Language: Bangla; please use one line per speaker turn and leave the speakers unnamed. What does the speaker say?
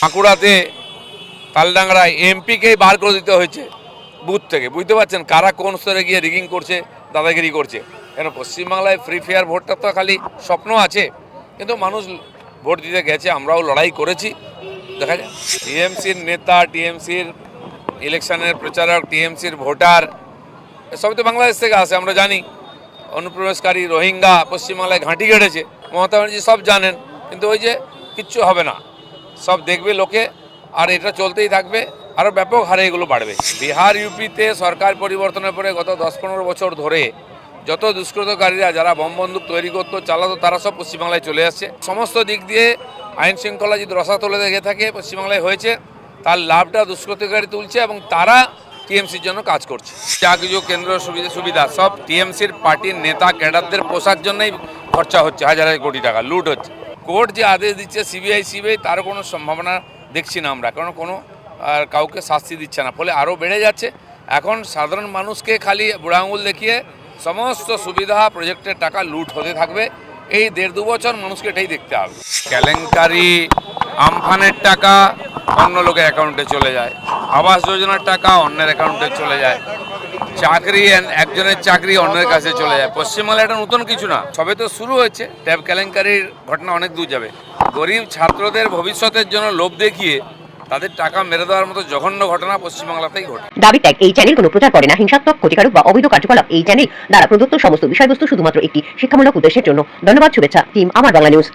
বাঁকুড়াতে তালডাংরায় এমপিকেই বার করে দিতে হয়েছে বুথ থেকে। বুঝতে পারছেন কারা কোন স্তরে গিয়ে রিগিং করছে, দাদাগিরি করছে? কেন পশ্চিমবাংলায় ফ্রি ফেয়ার ভোটটা তো খালি স্বপ্ন আছে, কিন্তু মানুষ ভোট দিতে গেছে, আমরাও লড়াই করেছি। দেখা যায় টিএমসির নেতা, টিএমসির ইলেকশনের প্রচারক, টিএমসির ভোটার, সবই তো বাংলাদেশ থেকে আসে, আমরা জানি। অনুপ্রবেশকারী রোহিঙ্গা পশ্চিমবাংলায় ঘাঁটি গেড়েছে, মমতা ব্যানার্জি সব জানেন, কিন্তু ওই যে কিচ্ছু হবে না। সব দেখবে লোকে, আর এটা চলতেই থাকবে। আরও ব্যাপক হারে এগুলো বাড়বে। বিহার, ইউপিতে সরকার পরিবর্তনের পরে গত দশ পনেরো বছর ধরে যত দুষ্কৃতকারীরা যারা বম বন্দুক তৈরি করতো, চালাতো, তারা সব পশ্চিমবাংলায় চলে আসছে। সমস্ত দিক দিয়ে আইন শৃঙ্খলা যদি রসাতলে দেখে থাকে, পশ্চিমবাংলায় হয়েছে, তার লাভটা দুষ্কৃতকারী তুলছে এবং তারা টিএমসির জন্য কাজ করছে। যা কেন্দ্র সুবিধা সুবিধা, সব টিএমসির পার্টির নেতা, ক্যাডারদের পোষার জন্যই খরচা হচ্ছে, হাজার হাজার কোটি টাকা, লুট হচ্ছে। কোর্ট যে আদেশ দিচ্ছে সিবিআই সিবিআই তার কোনো সম্ভাবনা দেখছি না আমরা। কারণ কোনো, আর কাউকে শাস্তি দিচ্ছে না। ফলে আরও বেড়ে যাচ্ছে। এখন সাধারণ মানুষকে খালি বুড়া আঙুল দেখিয়ে সমস্ত সুবিধা, প্রজেক্টের টাকা লুট হতে থাকবে। এই দেড় দু বছর মানুষকে এটাই দেখতে হবে। কেলেঙ্কারি, আমফানের টাকা অন্য লোকের অ্যাকাউন্টে চলে যায়। আবাস যোজনার টাকা অন্যের অ্যাকাউন্টে চলে যায়। চাকরি একজনের চাকরি অন্যের কাছে চলে যায়। পশ্চিমবাংলা এটা নতুন কিছু না। সবে তো শুরু হয়েছে। ট্যাব কেলেঙ্কারির ঘটনা অনেক দূর যাবে। গরিব ছাত্রদের ভবিষ্যতের জন্য লোভ দেখিয়ে তাদের টাকা মেরে দেওয়ার মতো জঘন্য ঘটনা পশ্চিমবাংলাতেই ঘটে।
দাবি ত্যাগ এই চ্যানেল কোনো প্রচার করে না। হিংসাত্মক, ক্ষতিকারক বা অবৈধ কার্যকলাপ এই চ্যানেল দ্বারা প্রদত্ত সমস্ত বিষয়বস্তু শুধুমাত্র একটি শিক্ষামূলক উদ্দেশ্যের জন্য। ধন্যবাদ, শুভেচ্ছা টিম আমার বাংলা নিউজ